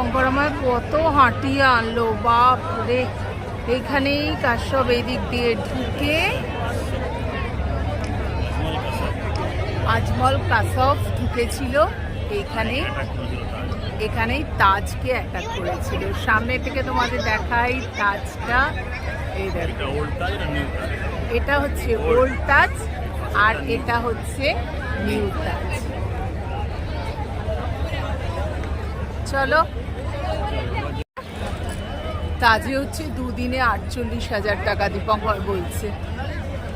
আমার কত হাঁটিয়ে আনলো বাপ রে এখানেই কাশ্যপ এই দিক দিয়ে ঢুকে আজমল কাসফ ঢুকেছিল। এইখানে এখানেই তাজকে অ্যাটাক করেছিল। সামনে থেকে তোমাদের দেখাই তাজটা। এই দেখো। এটা হচ্ছে ওল্ড তাজ আর এটা হচ্ছে নিউ তাজ চলো। তাজে হচ্ছে দুদিনে আটচল্লিশ হাজার টাকা দীপঙ্কর বলছে।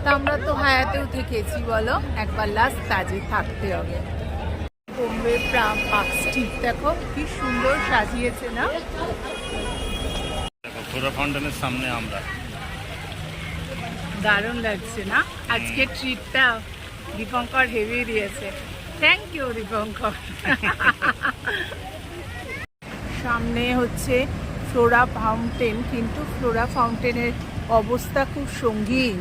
তা আমরা তো হায়াতেও থেকেছি বলো। একবার লাস্ট তাজে থাকতে হবে। বোম্বে প্রাম পার্ক স্ট্রিট দেখো কি সুন্দর সাজিয়েছে না? ফ্লোরা ফাউন্টেনের সামনে আমরা। দারুণ লাগছে না? আজকে ট্রিটটা দীপঙ্কর হেভি দিয়েছে। Thank you Dipankar. সামনে হচ্ছে ফ্লোরা ফাউন্টেন কিন্তু ফ্লোরা ফাউন্টেনের অবস্থা খুব সঙ্গীন।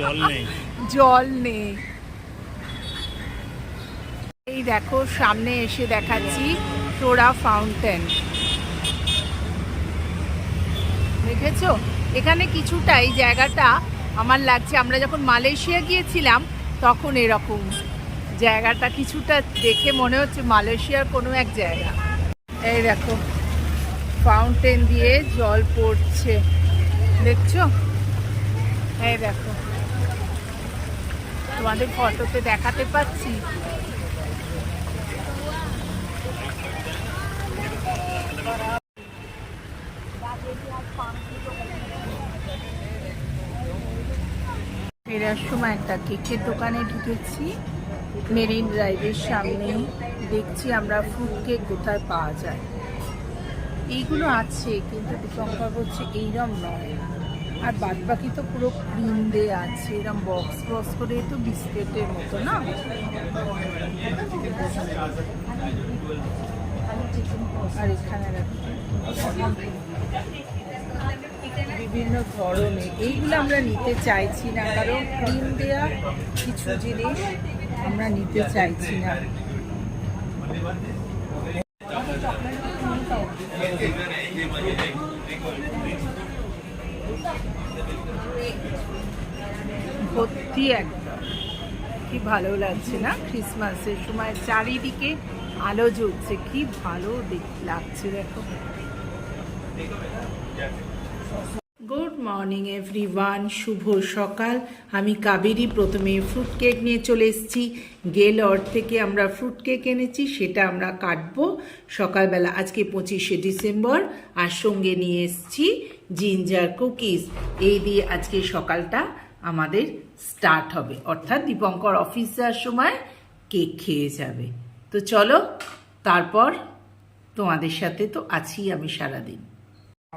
জল নেই। জল নেই। এই দেখো সামনে এসে দেখাচ্ছি ফ্লোরা ফাউন্টেন। দেখেছ? এখানে কিছুটা এই জায়গাটা আমার লাগছে। আমরা যখন মালয়েশিয়া গিয়েছিলাম তখন এরকম জায়গাটা কিছুটা দেখে মনে হচ্ছে মালয়েশিয়ার কোনো এক জায়গা। এই দেখো ফাউন্টেন দিয়ে জল পড়ছে। দেখছ? এই দেখো। তোমাদের ফটোতে দেখাতে পাচ্ছি। ফেরার সময় একটা কেকের দোকানে ঢুকেছি। মেরিন ড্রাইভের সামনে দেখছি আমরা ফ্রুট কেক কোথায় পাওয়া যায়। এইগুলো আছে, কিন্তু দীপঙ্কর বলছে এইরম নয়। আর বাদ বাকি তো পুরো ক্রিম দিয়ে আছে, এরম বক্স বক্স করে তো বিস্কিটের মতো, না? আর এখানে বিভিন্ন ধরনের, এইগুলো আমরা নিতে চাইছি না, কারণ ক্রিম দেওয়া কিছু জিনিস আমরা নিতে চাইছি না। ভর্তি একদম। কি ভালো লাগছে না ক্রিসমাসের সময়? চারিদিকে আলো জ্বলছে। কি ভালো লাগছে দেখো। গুড মর্নিং এভরিওয়ান শুভ সকাল। আমি কাবেরি প্রথমে ফ্রুট কেক নিয়ে চলে এসেছি। গেলর থেকে আমরা ফ্রুট কেক এনেছি, সেটা আমরা কাটবো। সকালবেলা, আজকে পঁচিশে ডিসেম্বর, আর সঙ্গে নিয়ে এসেছি জিঞ্জার কুকিজ এই দিয়ে আজকে সকালটা আমাদের স্টার্ট হবে। অর্থাৎ দীপঙ্কর অফিস যাওয়ার সময় কেক খেয়ে যাবে। তো চলো, তারপর তোমাদের সাথে তো আছি আমি সারাদিন।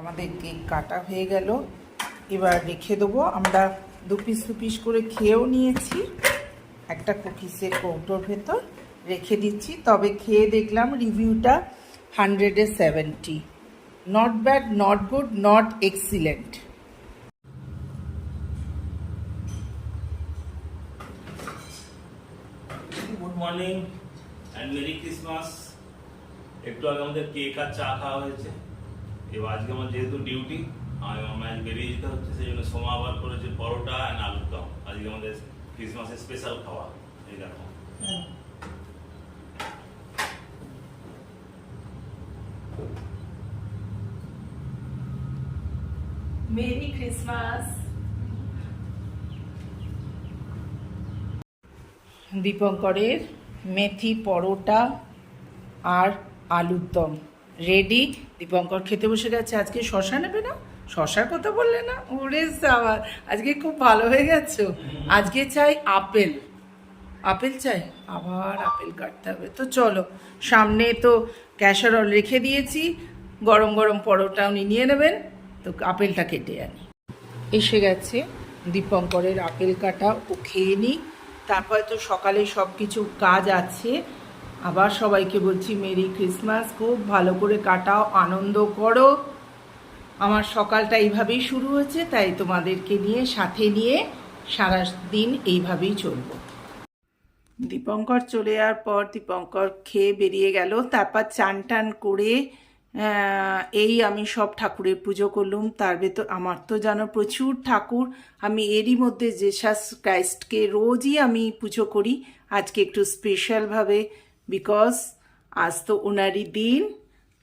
আমাদের কেক কাটা হয়ে গেল। এবার রেখে দেবো। আমরা দু পিস দু পিস করে খেয়েও নিয়েছি। একটা কুকিসের কৌটোর ভেতর রেখে দিচ্ছি। তবে খেয়ে দেখলাম রিভিউটা হান্ড্রেডে seventy not bad not good not excellent good morning and merry Christmas একটু আগে আমাদের কেক আর চা খাওয়া হয়েছে। এবার আজকে আমার যেহেতু ডিউটি আমি আমার বেরিয়ে যেতে হচ্ছে সেই জন্য সোমা আবার করেছে পরোটা অ্যান্ড আলুর দম। আজকে আমাদের ক্রিসমাসের স্পেশাল খাওয়া এই দেখো। মেরি ক্রিসমাস দীপঙ্করের মেথি পরোটা আর আলুর দম। রেডি। দীপঙ্কর খেতে বসে গেছে। আজকে শশা নেবে না? শশার কথা বললে না? ওরে সাবার আজকে খুব ভালো হয়ে গেছো। আজকে চাই আপেল। আপেল চাই? আবার আপেল কাটতে হবে। তো চলো, সামনে তো ক্যাশারল রেখে দিয়েছি। গরম গরম পরোটা উনি নিয়ে নেবেন। তো আপেলটা কেটে আনি। এসে গেছে দীপঙ্করের আপেল কাটা। ও খেয়ে নিই তারপরে তো সকালে সব কিছু কাজ আছে। আবার সবাইকে বলছি মেরি ক্রিসমাস, খুব ভালো করে কাটাও, আনন্দ করো। আমার সকালটা এইভাবেই শুরু হয়েছে, তাই তোমাদেরকে নিয়ে, সাথে নিয়ে সারা দিন এইভাবেই চলবো। দীপঙ্কর চলে যাওয়ার পর দীপঙ্কর খেয়ে বেরিয়ে গেল, তারপর চান টান করে এই আমি সব ঠাকুরের পুজো করলুম। তার ভেতর আমার তো জানো প্রচুর ঠাকুর, আমি এরই মধ্যে জেসাস ক্রাইস্টকে রোজই আমি পুজো করি। আজকে একটু স্পেশালভাবে বিকজ আজ তো ওনারই দিন,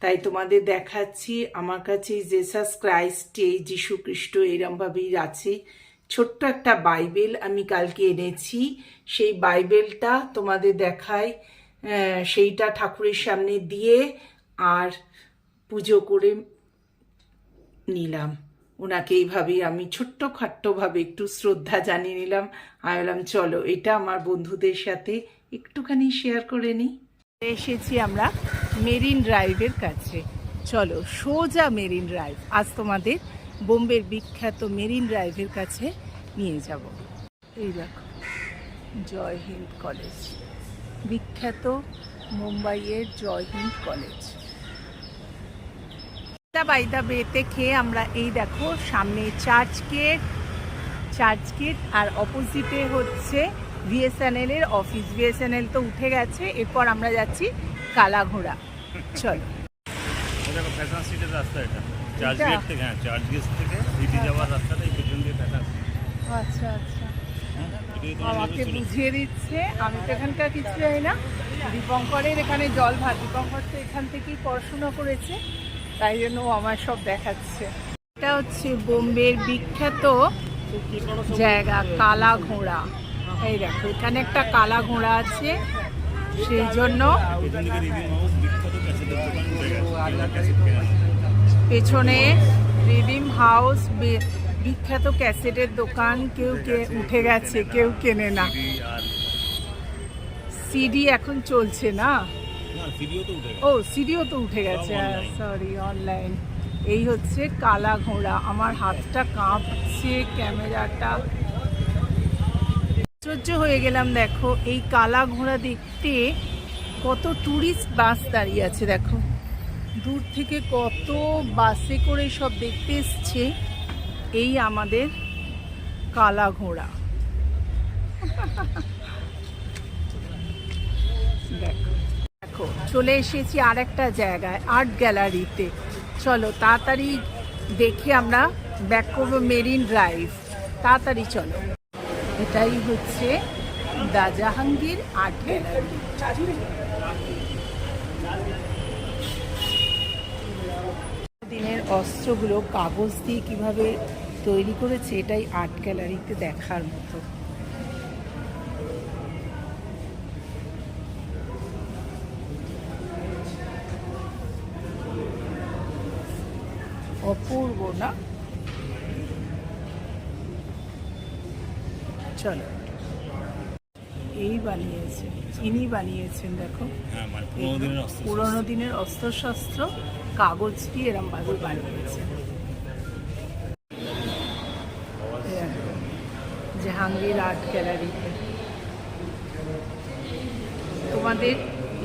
তাই তোমাদের দেখাচ্ছি আমার কাছে জেসাস ক্রাইস্ট এই যীশু খ্রিস্ট এরমভাবেই আছে। ছোট্ট একটা বাইবেল আমি কালকে এনেছি। সেই বাইবেলটা তোমাদের দেখায় সেইটা ঠাকুরের সামনে দিয়ে আর পুজো করে নিলাম। ওনাকে এইভাবেই আমি ছোট্ট খাট্টভাবে একটু শ্রদ্ধা জানিয়ে নিলাম। আমি বললাম, চলো, এটা আমার বন্ধুদের সাথে একটুখানি শেয়ার করে নিই। এসেছি আমরা মেরিন ড্রাইভের কাছে। চলো, সোজা মেরিন ড্রাইভ। আজ তোমাদের বোম্বের বিখ্যাত মেরিন ড্রাইভের কাছে নিয়ে যাব। এই দেখো, জয় হিন্দ কলেজ। বিখ্যাত মুম্বাইয়ের Jai Hind college. By the বেতে খেয়ে আমরা এই দেখো, সামনে চার্চ গেট চার্চ গেট আর অপোজিটে হচ্ছে বিএসএনএল এর অফিস বিএসএনএল তো উঠে গেছে এরপর আমরা যাচ্ছি কালাঘোড়া। চলো। ফ্যাশন স্ট্রিটের রাস্তা এটা। চার্চ গেট থেকে হ্যাঁ চার্চ গেট থেকে সিটি যাওয়ার রাস্তাটা এই পেছন দিয়ে ফ্যাশন আচ্ছা আচ্ছা। আমাকে বুঝিয়ে দিচ্ছে। আমি তো এখানকার কিছু জানি না। দীপঙ্করের এখানে জল ভাত। দীপঙ্কর তো এখান থেকেই পড়াশোনা করেছে তাই জন্য আমার সব দেখাচ্ছে। এটা হচ্ছে বোম্বের বিখ্যাত জায়গা কালা ঘোড়া এই দেখো, এখানে একটা কালা ঘোড়া আছে, সেই জন্য পেছন রিডিম হাউস বিখ্যাত ক্যাসেটের দোকান, কেউ কে উঠে গেছে, কেউ কেনে না। সিডি এখন চলছে না? ও সিডিও তো উঠে গেছে সরি অনলাইন এই হচ্ছে কালা ঘোড়া, আমার হাতটা কাঁপছে, ক্যামেরাটা আশ্চর্য হয়ে গেলাম, দেখো। এই কালা ঘোড়া দেখতে কত টুরিস্ট বাস দাঁড়িয়ে আছে, দেখো। দূর থেকে কত বাসে করে সব দেখতে এসছে এই আমাদের কালা ঘোড়া। দেখো দেখো, চলে এসেছি আর একটা জায়গায় আর্ট গ্যালারিতে চলো, তাড়াতাড়ি দেখে আমরা ব্যাক করব মেরিন ড্রাইভ তাড়াতাড়ি চলো। এটাই হচ্ছে দা জাহাঙ্গীর আর্ট গ্যালারি দিনের অস্ত্রগুলো কাগজ দিয়ে কীভাবে তৈরি করেছে, এটাই আর্ট গ্যালারিতে দেখার মতো। অপূর্ব না? চলো। এই বানিয়েছে ইনি বানিয়েছেন দেখো। হ্যাঁ মানে পুরোনো দিনের অস্ত্রশস্ত্র। কাগজ দিয়ে এরম ভাবে বানিয়েছে। জাহাঙ্গীর আর্ট গ্যালারিতে। তোমাদের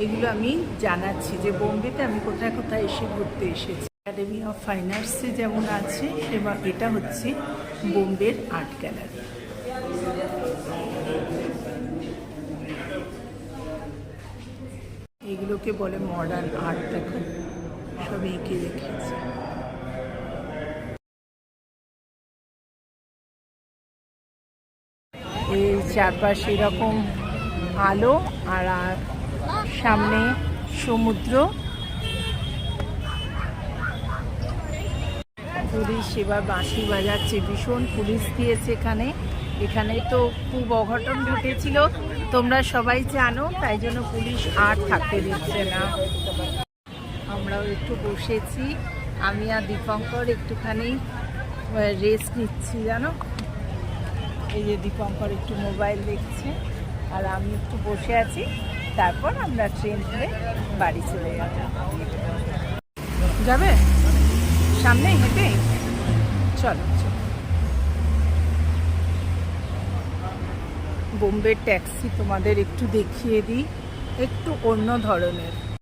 এগুলো আমি জানাচ্ছি যে বোম্বেতে আমি কোথায় কোথায় এসে ঘুরতে এসেছি। একাডেমি অফ ফাইন আর্টসে যেমন আছে এবং এটা হচ্ছে বোম্বের আর্ট গ্যালারি। এগুলোকে বলে মডার্ন আর্ট দেখো। সব এঁকে রেখেছে এর চারপাশে এরকম আলো আর আর সামনে সমুদ্র। পুলিশ এবার বাঁশি বাজাচ্ছে। ভীষণ পুলিশ দিয়েছে এখানে। এখানে তো খুব অঘটন ঘটেছিল। তোমরা সবাই জানো, তাই জন্য পুলিশ আর থাকতে দিচ্ছে না। আমরাও একটু বসেছি। আমি আর দীপঙ্কর একটুখানি রেস্ট নিচ্ছি, জানো? এই যে দীপঙ্কর একটু মোবাইল দেখছে, আর আমি একটু বসে আছি। তারপর আমরা ট্রেন ধরে বাড়ি চলে যাব। যাবে? সামনে হেঁটে? চলো চলো। বোম্বের ট্যাক্সি তোমাদের একটু দেখিয়ে দিই। একটু অন্য ধরনের।